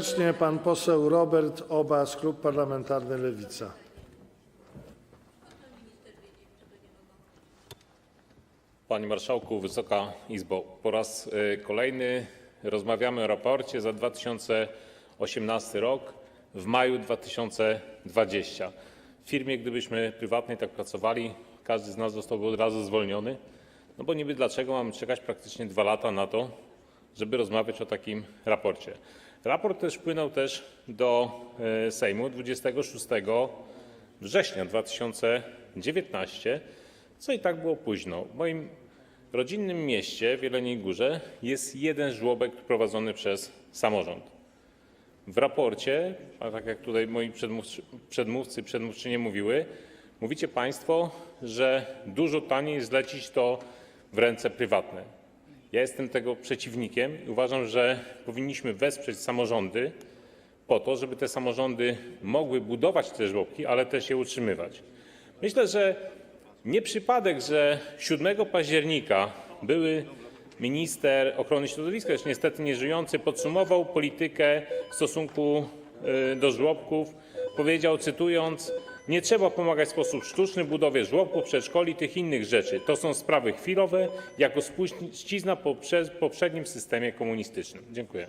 Serdecznie pan poseł Robert Obaz, klub parlamentarny Lewica. Panie Marszałku, Wysoka Izbo, po raz y, kolejny rozmawiamy o raporcie za 2018 rok w maju 2020. W firmie, gdybyśmy prywatnej tak pracowali, każdy z nas zostałby od razu zwolniony, no bo niby dlaczego mamy czekać praktycznie dwa lata na to, żeby rozmawiać o takim raporcie. Raport też wpłynął też do y, Sejmu 26 września 2019, co i tak było późno. W moim rodzinnym mieście, w Jeleniej Górze, jest jeden żłobek prowadzony przez samorząd. W raporcie, a tak jak tutaj moi przedmówcy, przedmówcy przedmówczynie mówiły, mówicie Państwo, że dużo taniej zlecić to w ręce prywatne. Ja jestem tego przeciwnikiem i uważam, że powinniśmy wesprzeć samorządy po to, żeby te samorządy mogły budować te żłobki, ale też je utrzymywać. Myślę, że nie przypadek, że 7 października były minister ochrony środowiska, już niestety nieżyjący, podsumował politykę w stosunku y, do żłobków. Powiedział, cytując, nie trzeba pomagać w sposób sztuczny budowie żłobków, przedszkoli, tych innych rzeczy. To są sprawy chwilowe, jako spuścizna po prze- poprzednim systemie komunistycznym. Dziękuję.